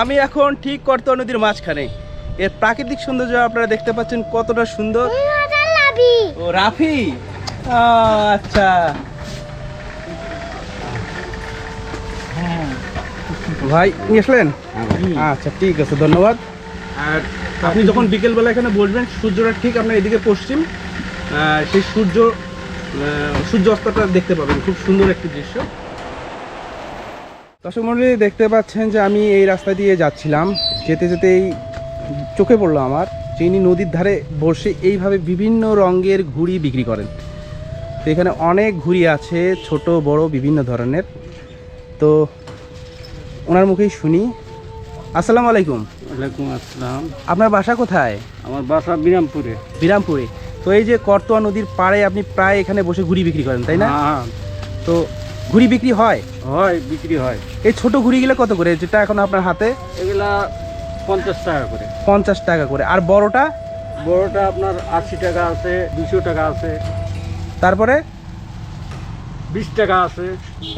আমি এখন ঠিক করতোয়া নদীর মাঝখানে। এর প্রাকৃতিক সৌন্দর্য আপনারা দেখতে পাচ্ছেন কতটা সুন্দর। ও রাফি? আচ্ছা। ভাই নিয়ে আসলেন? আচ্ছা ঠিক আছে ধন্যবাদ। আর আপনি যখন বিকেলবেলা এখানে বসবেন সূর্যটা ঠিক আপনার এদিকে পশ্চিম সেই সূর্য সূর্য অস্তটা দেখতে পাবেন। খুব সুন্দর একটি দৃশ্য। দর্শক মন্ডলী দেখতে পাচ্ছেন যে আমি এই রাস্তা দিয়ে যাচ্ছিলাম। যেতে যেতেই চোখে পড়ল আমার যে ইনি নদীর ধারে বসে এইভাবে বিভিন্ন রঙের ঘুড়ি বিক্রি করেন। তো এখানে অনেক ঘুড়ি আছে ছোট বড় বিভিন্ন ধরনের। তো ওনার মুখেই শুনি। আসসালামু আলাইকুম। ওয়ালাইকুম আসসালাম। আপনার বাসা কোথায়? আমার বাসা বিরামপুরে। বিরামপুরে। তো এই যে করতোয়া নদীর পাড়ে আপনি প্রায় এখানে বসে ঘুড়ি বিক্রি করেন তাই না? হ্যাঁ, তো ঘুড়ি বিক্রি হয়? হয় বিক্রি হয়। এই ছোট ঘুড়িগুলো কত করে? যেটা এখন আপনার হাতে? এগুলা পঞ্চাশ টাকা করে। পঞ্চাশ টাকা করে। আর বড়টা? বড়টা আপনার আশি টাকা আছে দুশো টাকা আছে। তারপরে? বিশ টাকা আছে।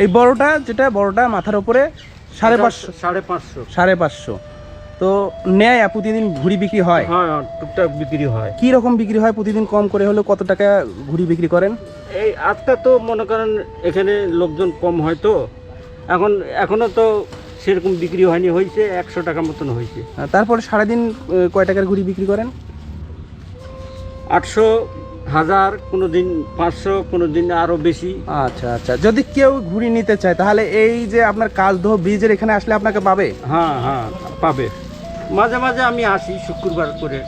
এই বড়টা যেটা বড়টা মাথার উপরে সাড়ে পাঁচশো। সাড়ে পাঁচশো। সাড়ে পাঁচশো। তো নেয় প্রতিদিন ঘুড়ি বিক্রি হয়? হয় টুকটাক বিক্রি হয়। কি রকম বিক্রি হয়? প্রতিদিন কম করে হলেও কত টাকা ঘুড়ি বিক্রি করেন? এই আজকে তো মনে করেন এখানে লোকজন কম হয় তো এখন এখনও তো সেরকম বিক্রি হয়নি হয়েছে একশো টাকা মতন হয়েছে তারপরে সারাদিন কয় টাকার ঘুড়ি বিক্রি করেন? আটশো হাজার কোনো দিন পাঁচশো কোনো দিন আরও বেশি। আচ্ছা আচ্ছা। যদি কেউ ঘুড়ি নিতে চায় তাহলে এই যে আপনার কালদহ ব্রিজের এখানে আসলে আপনাকে পাবে? হ্যাঁ হ্যাঁ পাবে। মাঝে মাঝে আমি আসি শুক্রবার করে।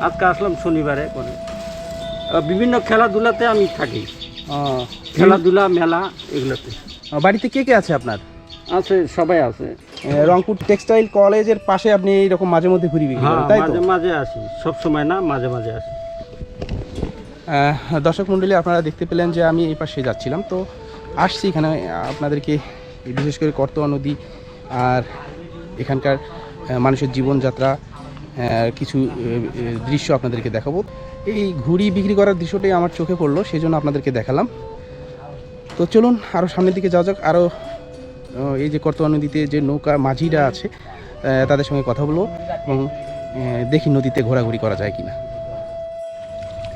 আজকে আসলাম শনিবারে করে। বিভিন্ন খেলাধুলাতে আমি থাকি। খেলাধুলা মেলা এগুলোতে। বাড়িতে কে কে আছে আপনার? আছে সবাই আছে। রংপুর টেক্সটাইল কলেজের পাশে আপনি এইরকম মাঝে মধ্যে বিক্রি হ্যাঁ তাই মাঝে মাঝে আসি সব সময় না মাঝে মাঝে আসি। দর্শক মণ্ডলী আপনারা দেখতে পেলেন যে আমি এই পাশে যাচ্ছিলাম তো আসছি এখানে আপনাদেরকে বিশেষ করে করতোয়া নদী আর এখানকার মানুষের জীবনযাত্রা কিছু দৃশ্য আপনাদেরকে দেখাবো। এই ঘুড়ি বিক্রি করার দৃশ্যটাই আমার চোখে পড়ল সেই জন্য আপনাদেরকে দেখালাম। তো চলুন আরও সামনের দিকে যাওয়া যাক আরও এই যে করতোয়া নদীতে যে নৌকা মাঝিরা আছে তাদের সঙ্গে কথা বলব এবং দেখি নদীতে ঘোরাঘুরি করা যায় কিনা।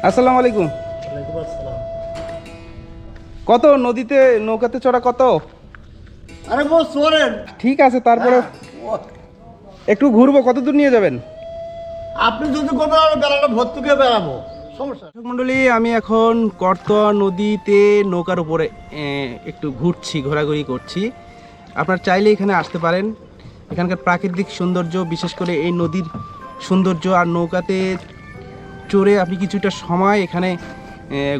আসসালামু আলাইকুম। কত? নদীতে নৌকাতে চড়া কত? আরে ঠিক আছে তারপরে একটু ঘুরবো কত দূর নিয়ে যাবেন? আপনি যদি ভর্তুকে বেড়াবো আমি এখন করতোয়া নদীতে নৌকার উপরে একটু ঘুরছি, ঘোরাঘুরি করছি। আপনার চাইলে এখানে আসতে পারেন। এখানকার প্রাকৃতিক সৌন্দর্য, বিশেষ করে এই নদীর সৌন্দর্য আর নৌকাতে চড়ে আপনি কিছুটা সময় এখানে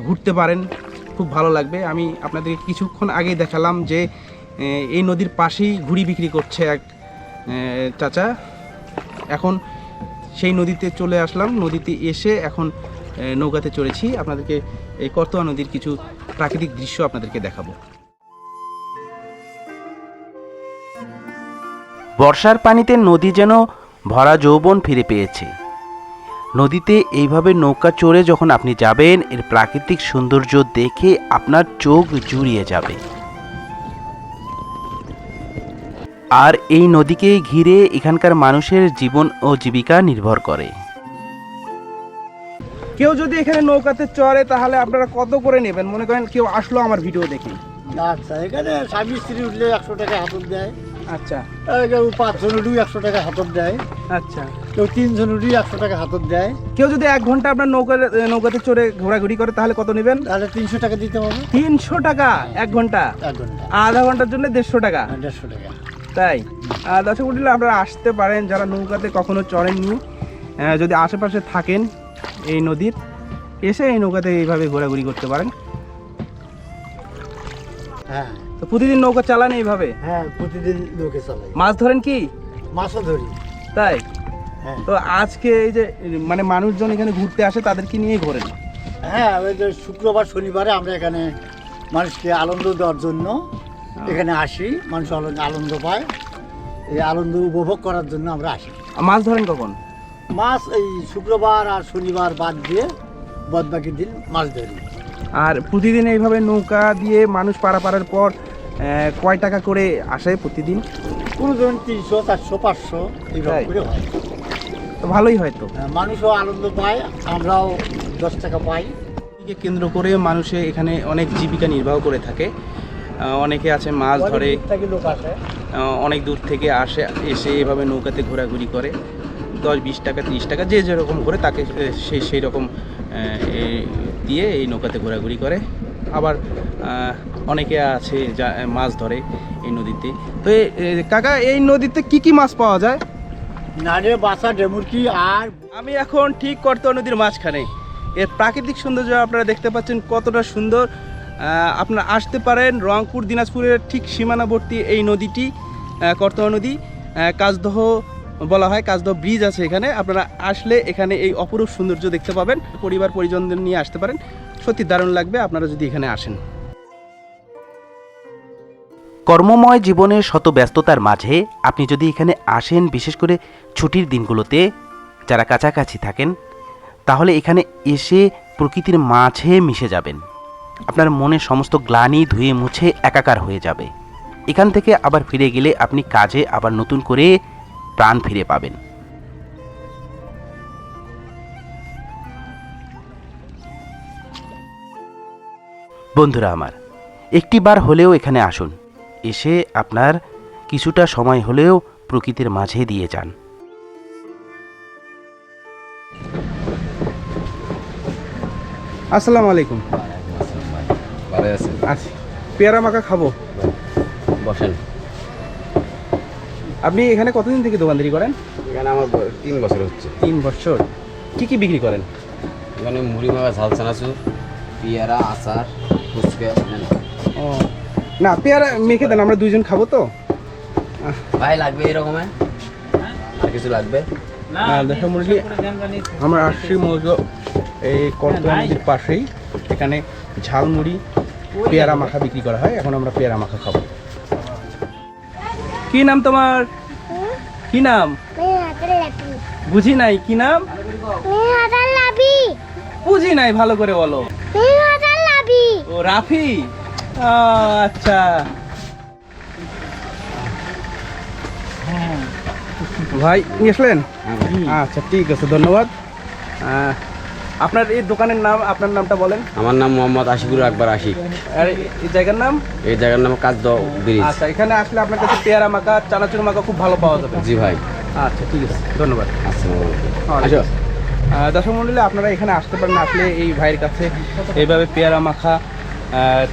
ঘুরতে পারেন। খুব ভালো লাগবে। আমি আপনাদেরকে কিছুক্ষণ আগেই দেখালাম যে এই নদীর পাশেই ঘুড়ি বিক্রি করছে এক চাচা। এখন সেই নদীতে চলে আসলাম। নদীতে এসে এখন নৌকাতে চড়েছি। আপনাদেরকে এই করতোয়া নদীর কিছু প্রাকৃতিক দৃশ্য আপনাদেরকে দেখাবো। বর্ষার পানিতে নদী যেন ভরা যৌবন ফিরে পেয়েছে। নদীতে এইভাবে নৌকা চড়ে যখন আপনি যাবেন, এর প্রাকৃতিক সৌন্দর্য দেখে আপনার চোখ জুড়িয়ে যাবে। আর এই নদীকে ঘিরে এখানকার মানুষের জীবন ও জীবিকা নির্ভর করে। কেউ যদি এখানে নৌকাতে চড়ে তাহলে আপনারা কত করে নেবেন? মনে করেন কেউ আসলো আমার ভিডিও দেখে। আচ্ছা এখানে স্বামী স্ত্রী উঠলে একশো টাকা হাতত দেয়। আচ্ছা। কেউ পাঁচজন উঠেও একশো টাকা হাতত দেয়। আচ্ছা। কেউ তিনজন উঠেও একশো টাকা হাতত দেয়। কেউ যদি এক ঘণ্টা আপনার নৌকা নৌকাতে চড়ে ঘোরাঘুরি করে তাহলে কত নেবেন? তাহলে তিনশো টাকা দিতে হবে। তিনশো টাকা এক ঘণ্টা? এক ঘণ্টা। আধা ঘণ্টার জন্য দেড়শো টাকা? দেড়শো টাকা। তাই? আর দর্শক মন্ডলী আপনারা আসতে পারেন। যারা নৌকাতে কখনো চড়েননি যদি আশেপাশে থাকেন এই নদীর এসে এই নৌকাতে এইভাবে ঘোরাঘুরি করতে পারেন। হ্যাঁ। তো প্রতিদিন নৌকা চালান এইভাবে? হ্যাঁ প্রতিদিন চালাই। মাছ ধরেন কি? মাছও ধরি। তাই? হ্যাঁ। তো আজকে এই যে মানে মানুষজন এখানে ঘুরতে আসে তাদেরকে নিয়ে ঘোরেন? হ্যাঁ ওই যে শুক্রবার শনিবারে আমরা এখানে মানুষকে আনন্দ দেওয়ার জন্য এখানে আসি মানুষ আনন্দ- আনন্দ পায়। এই আনন্দ উপভোগ করার জন্য আমরা আসি। মাছ ধরেন কখন? মাছ এই শুক্রবার আর শনিবার বাদ দিয়ে বাদ বাকি দিন মাছ ধরি। আর প্রতিদিন এইভাবে নৌকা দিয়ে মানুষ পারাপারের পর কয় টাকা করে আসে প্রতিদিন? কোনো জন তিনশো চারশো পাঁচশো এইভাবে? করে হয়। তো ভালোই হয়তো হ্যাঁ, মানুষও আনন্দ পায় আমরাও দশ টাকা পাই। কেন্দ্র করে মানুষে এখানে অনেক জীবিকা নির্বাহ করে থাকে। অনেকে আছে মাছ ধরে অনেক দূর থেকে আসে এসে এভাবে নৌকাতে ঘোরাঘুরি করে। দশ বিশ টাকা তিরিশ টাকা যে যেরকম করে তাকে সে সেই রকম দিয়ে এই নৌকাতে ঘোরাঘুরি করে। আবার অনেকে আছে যা মাছ ধরে এই নদীতে। তো কাকা এই নদীতে কি কি মাছ পাওয়া যায়? বাসা ডেমুরকি আর আমি এখন ঠিক করতোয়া নদীর মাঝখানে এর প্রাকৃতিক সৌন্দর্য আপনারা দেখতে পাচ্ছেন কতটা সুন্দর। আপনারা আসতে পারেন রংপুর দিনাজপুরের ঠিক সীমানাবর্তী এই নদীটি আহ, করতোয়া নদী। কাজদহ বলা হয় কাজদহ ব্রিজ আছে এখানে। আপনারা আসলে এখানে এই অপরূপ সৌন্দর্য দেখতে পাবেন। পরিবার পরিজনদের নিয়ে আসতে পারেন। সত্যি দারুণ লাগবে আপনারা যদি এখানে আসেন। কর্মময় জীবনের শত ব্যস্ততার মাঝে আপনি যদি এখানে আসেন বিশেষ করে ছুটির দিনগুলোতে যারা কাছাকাছি থাকেন তাহলে এখানে এসে প্রকৃতির মাঝে মিশে যাবেন। আপনার মনের সমস্ত গ্লানি ধুয়ে মুছে একাকার হয়ে যাবে। এখান থেকে আবার ফিরে গেলে আপনি কাজে আবার নতুন করে প্রাণ ফিরে পাবেন। বন্ধুরা আমার একটিবার হলেও এখানে আসুন। এসে আপনার কিছুটা সময় হলেও প্রকৃতির মাঝে দিয়ে যান। আসসালামু আলাইকুম। ভালো আছে আছি পেয়ারা মাখা খাব? বসেন। আপনি এখানে কতদিন থেকে দোকানদারি করেন? এখানে আমার তিন বছর হচ্ছে। তিন বছর। কি কি বিক্রি করেন? এখানে মুড়ি মাখা ঝাল চানাচুর পেয়ারা আচার ফুচকা ও না পেয়ারা মেখে দেন আমরা দুজন খাব তো। ভাই লাগবে এরকমের আর কিছু লাগবে? আর দেখো মুরগি আমরা আসছি মূলত এই কর্তোয়া পাশেই। এখানে ঝালমুড়ি পেয়ারা মাখা বিক্রি করা হয় এখন আমরা পেয়ারা মাখা খাব। কি নাম তোমার? কি নাম? বুঝি নাই কি নাম? বুঝি নাই ভালো করে বলো। ও রাফি? আচ্ছা। ভাই নিয়ে আসলেন? আচ্ছা ঠিক আছে ধন্যবাদ। আপনার এই দোকানের নাম আপনার নামটা বলেন। আমার নাম মোহাম্মদ আশিকুর আকবর আশিক। আর এই জায়গার নাম? এই জায়গার নাম কাজদ ব্রিজ। আচ্ছা এখানে আসলে আপনার কাছে পেয়ারা মাখা চানাচুর মাখা খুব ভালো পাওয়া যাবে। জি ভাই। আচ্ছা ঠিক আছে ধন্যবাদ। আসসালামু আলাইকুম। আসো। আসো দর্শক মন্ডলী আপনারা এখানে আসতে পারেন আসলে এই ভাইয়ের কাছে এইভাবে পেয়ারা মাখা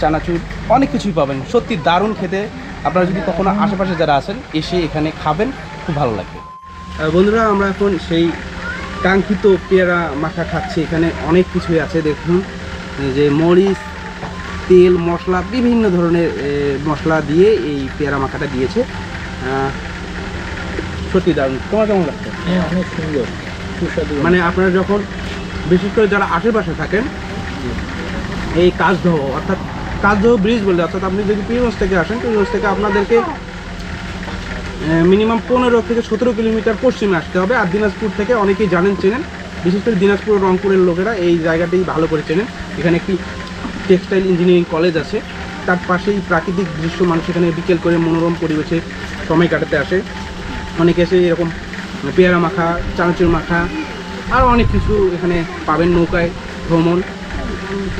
চানাচুর অনেক কিছুই পাবেন। সত্যি দারুণ খেতে। আপনারা যদি কখনো আশেপাশে যারা আছেন এসে এখানে খাবেন খুব ভালো লাগবে। বন্ধুরা আমরা এখন সেই কাঙ্ক্ষিত পেয়ারা মাখা খাচ্ছি। এখানে অনেক কিছুই আছে দেখুন। যে মরিচ তেল মশলা বিভিন্ন ধরনের মশলা দিয়ে এই পেয়ারা মাখাটা দিয়েছে। সত্যি দারুণ। তোমার কেমন লাগছে? হ্যাঁ অনেক সুন্দর। সুস্বাদু। মানে আপনারা যখন বিশেষ করে যারা আশেপাশে থাকেন এই কাজদহ অর্থাৎ কাজদহ ব্রিজ বলতে অর্থাৎ আপনি যদি পিরগঞ্জ থেকে আসেন পিরগঞ্জ থেকে আপনাদেরকে মিনিমাম পনেরো থেকে সতেরো কিলোমিটার পশ্চিমে আসতে হবে। আর দিনাজপুর থেকে অনেকেই জানেন, চেনেন। বিশেষ করে দিনাজপুর রংপুরের লোকেরা এই জায়গাটি ভালো করে চেনেন। এখানে একটি টেক্সটাইল ইঞ্জিনিয়ারিং কলেজ আছে। তার পাশেই প্রাকৃতিক দৃশ্য মানুষ এখানে বিকেল করে মনোরম পরিবেশে সময় কাটাতে আসে। অনেকে এসে এরকম পেয়ারা মাখা, চানাচুর মাখা, আর অনেক কিছু এখানে পাবেন নৌকায়, ভ্রমণ।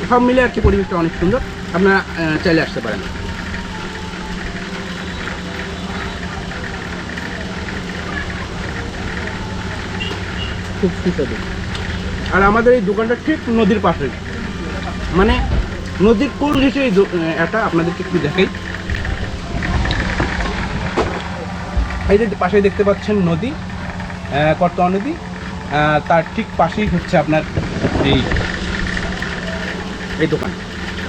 সব মিলে আর কি পরিবেশটা অনেক সুন্দর। আপনারা চাইলে আসতে পারেন। খুব সুস্বাদু। আর আমাদের এই দোকানটা ঠিক নদীর পাশে। মানে নদীর কোন আহ, এটা আপনাদেরকে একটু দেখাই। এই যে পাশে দেখতে পাচ্ছেন নদী আহ, করতোয়া নদী। তার ঠিক পাশেই হচ্ছে আপনার এই এই দোকান।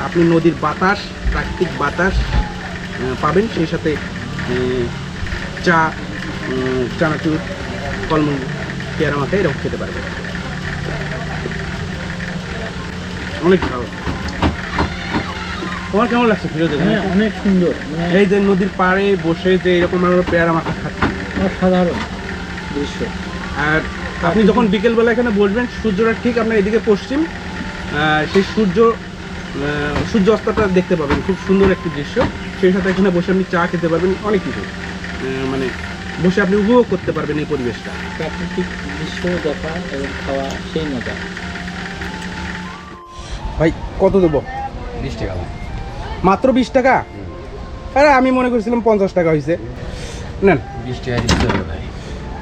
আপনি নদীর বাতাস প্রাকৃতিক বাতাস পাবেন। সেই সাথে চা চানাচুর ফলমূল পেয়ারা মাথায় এরকম খেতে পারবে। অনেক ভালো। তোমার কেমন লাগছে ফিরোজে হ্যাঁ অনেক সুন্দর। মানে এই যে নদীর পাড়ে বসে যে এরকম আমরা পেয়ারা মাখা খাচ্ছি। অসাধারণ দৃশ্য। আর আপনি যখন বিকেলবেলা এখানে বসবেন সূর্যটা ঠিক আপনার এদিকে পশ্চিম সেই সূর্য সূর্য অস্তটা দেখতে পাবেন। খুব সুন্দর একটি দৃশ্য। সেই সাথে এখানে বসে আপনি চা খেতে পারবেন অনেক কিছু। মানে বসে আপনি উপভোগ করতে পারবেন এই পরিবেশটা। প্রাকৃতিক দৃশ্য দেখা এবং খাওয়া সেই মজা। ভাই কত দেবো? বিশ টাকা। মাত্র বিশ টাকা? আরে আমি মনে করছিলাম পঞ্চাশ টাকা হয়েছে নেন। বিশ টাকা দিতে হবে ভাই।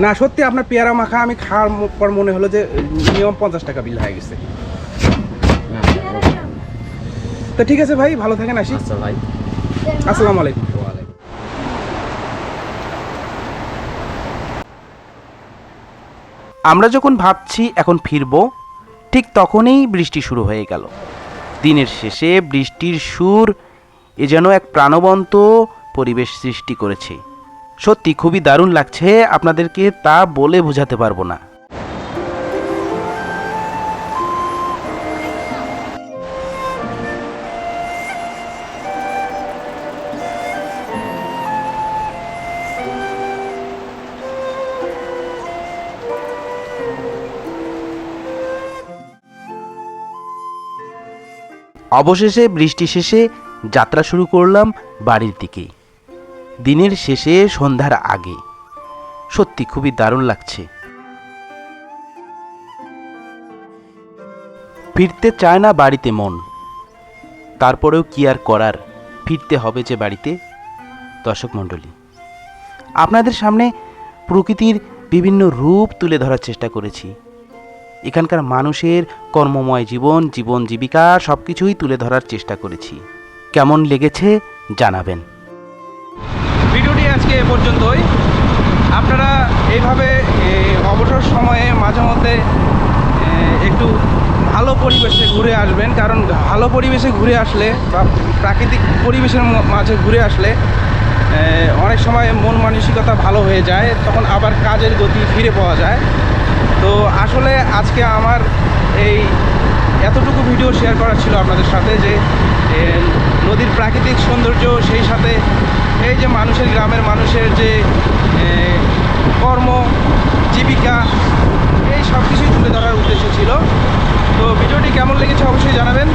না সত্যি আপনার পেয়ারা মাখা আমি খাওয়ার পর মনে হলো যে মিনিমাম পঞ্চাশ টাকা বিল হয়ে গেছে। না, তো ঠিক আছে ভাই ভালো থাকেন আসি। আচ্ছা ভাই। আসসালামু আলাইকুম ওয়ালাইকুম আমরা যখন ভাবছি এখন ফিরব, ঠিক তখনই বৃষ্টি শুরু হয়ে গেল। দিনের শেষে বৃষ্টির সুর এ যেন এক প্রাণবন্ত পরিবেশ সৃষ্টি করেছে। সত্যি খুবই দারুণ লাগছে আপনাদেরকে তা বলে বোঝাতে পারব না। অবশেষে বৃষ্টি শেষে যাত্রা শুরু করলাম বাড়ির দিকে। দিনের শেষে সন্ধ্যার আগে। সত্যি খুবই দারুণ লাগছে। ফিরতে চায় না বাড়িতে মন। তারপরেও কি আর করার, ফিরতে হবে যে বাড়িতে? দর্শক মণ্ডলী, আপনাদের সামনে প্রকৃতির বিভিন্ন রূপ তুলে ধরার চেষ্টা করেছি। এখানকার মানুষের কর্মময় জীবন জীবন জীবিকা সব কিছুই তুলে ধরার চেষ্টা করেছি। কেমন লেগেছে জানাবেন। ভিডিওটি আজকে এ পর্যন্তই। আপনারা এইভাবে অবসর সময়ে মাঝে মধ্যে একটু ভালো পরিবেশে ঘুরে আসবেন। কারণ ভালো পরিবেশে ঘুরে আসলে বা প্রাকৃতিক পরিবেশের মাঝে ঘুরে আসলে অনেক সময় মন মানসিকতা ভালো হয়ে যায়। তখন আবার কাজের গতি ফিরে পাওয়া যায়। তো আসলে আজকে আমার এই এতটুকু ভিডিও শেয়ার করা ছিল আপনাদের সাথে যে নদীর প্রাকৃতিক সৌন্দর্য, সেই সাথে এই যে মানুষের, গ্রামের মানুষের যে কর্ম, জীবিকা, এই সব কিছুই তুলে ধরার উদ্দেশ্য ছিল। তো ভিডিওটি কেমন লেগেছে অবশ্যই জানাবেন।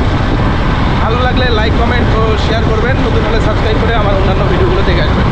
ভালো লাগলে লাইক কমেন্ট ও শেয়ার করবেন। নতুন হলে সাবস্ক্রাইব করে আমার অন্যান্য ভিডিওগুলো দেখে আসবেন